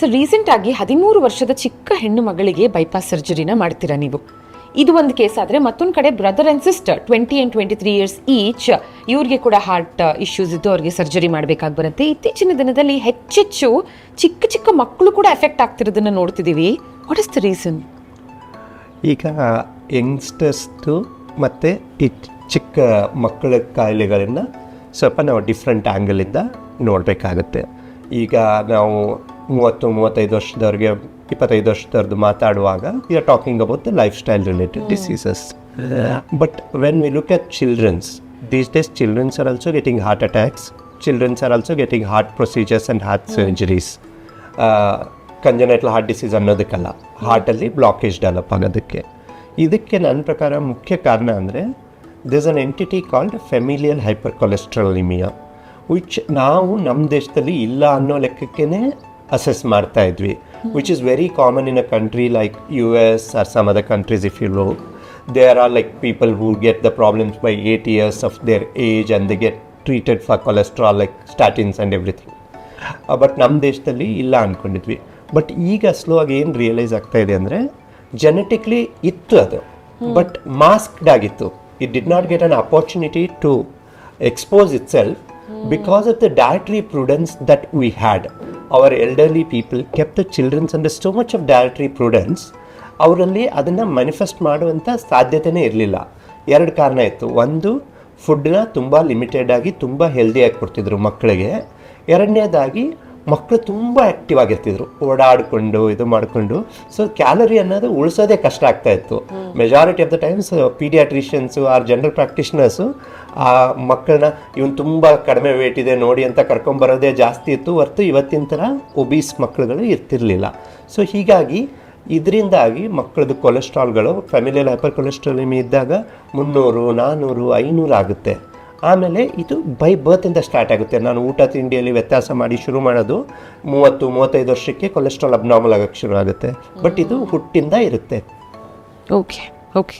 Sir recent ಆಗಿ ಹದಿಮೂರು ವರ್ಷದ ಚಿಕ್ಕ ಹೆಣ್ಣು ಮಗಳಿಗೆ ಬೈಪಾಸ್ ಸರ್ಜರಿನ ಮಾಡ್ತೀರಾ ನೀವು? ಇದು ಒಂದು ಕೇಸ್ ಆದರೆ ಮತ್ತೊಂದು ಕಡೆ brother and sister twenty and twenty three years each ಇವ್ರಿಗೆ ಕೂಡ ಹಾರ್ಟ್ ಇಶ್ಯೂಸ್ ಇದ್ದು ಅವ್ರಿಗೆ ಸರ್ಜರಿ ಮಾಡಬೇಕಾಗಿ ಬರುತ್ತೆ. ಇತ್ತೀಚಿನ ದಿನದಲ್ಲಿ ಹೆಚ್ಚೆಚ್ಚು ಚಿಕ್ಕ ಚಿಕ್ಕ ಮಕ್ಕಳು ಕೂಡ ಎಫೆಕ್ಟ್ ಆಗ್ತಿರೋದನ್ನು ನೋಡ್ತಿದ್ದೀವಿ ವಾಟ್ ಇಸ್ ದ ರೀಸನ್ ಈಗ ಯಂಗ್ಸ್ಟರ್ಸ್ದು ಮತ್ತು ಈ ಚಿಕ್ಕ ಮಕ್ಕಳ ಕಾಯಿಲೆಗಳನ್ನು ಸ್ವಲ್ಪ ನಾವು ಡಿಫ್ರೆಂಟ್ ಆ್ಯಂಗಲಿಂದ ನೋಡಬೇಕಾಗುತ್ತೆ. ಈಗ ನಾವು ಮೂವತ್ತು ಮೂವತ್ತೈದು ವರ್ಷದವ್ರಿಗೆ ಇಪ್ಪತ್ತೈದು ವರ್ಷದವ್ರದ್ದು ಮಾತಾಡುವಾಗ we are talking about the lifestyle related diseases but when we look at childrens these days childrens are also getting heart attacks childrens are also getting heart procedures and heart surgeries congenital heart disease ಅನ್ನೋದಕ್ಕಲ್ಲ. ಹಾರ್ಟಲ್ಲಿ blockage develop ಆಗೋದಕ್ಕೆ. ಇದಕ್ಕೆ ನನ್ನ ಪ್ರಕಾರ ಮುಖ್ಯ ಕಾರಣ ಅಂದರೆ this an entity called familial hypercholesterolaemia which ನಾವು ನಮ್ಮ ದೇಶದಲ್ಲಿ ಇಲ್ಲ ಅನ್ನೋ ಲೆಕ್ಕಕ್ಕೇ ಅಸೆಸ್ ಮಾಡ್ತಾ ಇದ್ವಿ which is very common in a country like U S or some other countries if you look there are like people who get the problems by eight years of their age and they get treated for cholesterol like statins and everything but ನಮ್ಮ ದೇಶದಲ್ಲಿ ಇಲ್ಲ ಅಂದ್ಕೊಂಡಿದ್ವಿ but ಈಗ slow ಆಗಿ ಏನು realise ಆಗ್ತಾ ಇದೆ ಅಂದರೆ ಜೆನೆಟಿಕ್ಲಿ ಇತ್ತು ಅದು. ಬಟ್ ಮಾಸ್ಕ್ಡ್ ಆಗಿತ್ತು. It did not get an opportunity to expose itself because of the dietary prudence that we had our elderly people kept the childrens under so much of dietary prudence ಅವರಲ್ಲಿ ಅದನ್ನು manifest ಮಾಡುವಂಥ ಸಾಧ್ಯತೆಯೇ ಇರಲಿಲ್ಲ. ಎರಡು ಕಾರಣ ಇತ್ತು. ಒಂದು ಫುಡ್ನ ತುಂಬ ಲಿಮಿಟೆಡ್ ಆಗಿ ತುಂಬ ಹೆಲ್ದಿಯಾಗಿ ಕೊಡ್ತಿದ್ರು ಮಕ್ಕಳಿಗೆ. ಎರಡನೇದಾಗಿ ಮಕ್ಕಳು ತುಂಬ ಆ್ಯಕ್ಟಿವ್ ಆಗಿರ್ತಿದ್ರು. ಓಡಾಡಿಕೊಂಡು ಇದು ಮಾಡಿಕೊಂಡು. ಸೊ ಕ್ಯಾಲರಿ ಅನ್ನೋದು ಉಳಿಸೋದೇ ಕಷ್ಟ ಆಗ್ತಾ ಇತ್ತು. Majority of the times paediatricians or general practitioners ಆ ಮಕ್ಕಳನ್ನ ಇವನು ತುಂಬ ಕಡಿಮೆ ವೇಟ್ ಇದೆ ನೋಡಿ ಅಂತ ಕರ್ಕೊಂಬರೋದೇ ಜಾಸ್ತಿ ಇತ್ತು. ಹೊರತು ಇವತ್ತಿನ ಥರ ಒಬೀಸ್ ಮಕ್ಕಳುಗಳು ಇರ್ತಿರಲಿಲ್ಲ. ಸೊ ಹೀಗಾಗಿ ಇದರಿಂದಾಗಿ ಮಕ್ಕಳದ್ದು ಕೊಲೆಸ್ಟ್ರಾಲ್ಗಳು ಫ್ಯಾಮಿಲಿಯಲ್ಲಿ ಹೈಪರ್ ಕೊಲೆಸ್ಟ್ರಾಲಿಮಿ ಇದ್ದಾಗ ಮುನ್ನೂರು ನಾನ್ನೂರು ಐನೂರು ಆಗುತ್ತೆ. ಆಮೇಲೆ ಇದು ಬೈ ಬರ್ತಿಂದ ಸ್ಟಾರ್ಟ್ ಆಗುತ್ತೆ. ನಾನು ಊಟ ತಿಂಡಿಯಲ್ಲಿ ವ್ಯತ್ಯಾಸ ಮಾಡಿ ಶುರು ಮಾಡೋದು ಮೂವತ್ತು, ಮೂವತ್ತೈದು ವರ್ಷಕ್ಕೆ ಕೊಲೆಸ್ಟ್ರಾಲ್ ಅಬ್ನಾರ್ಮಲ್ ಆಗೋಕ್ಕೆ ಶುರು ಆಗುತ್ತೆ ಬಟ್ ಇದು ಹುಟ್ಟಿಂದ ಇರುತ್ತೆ. Okay okay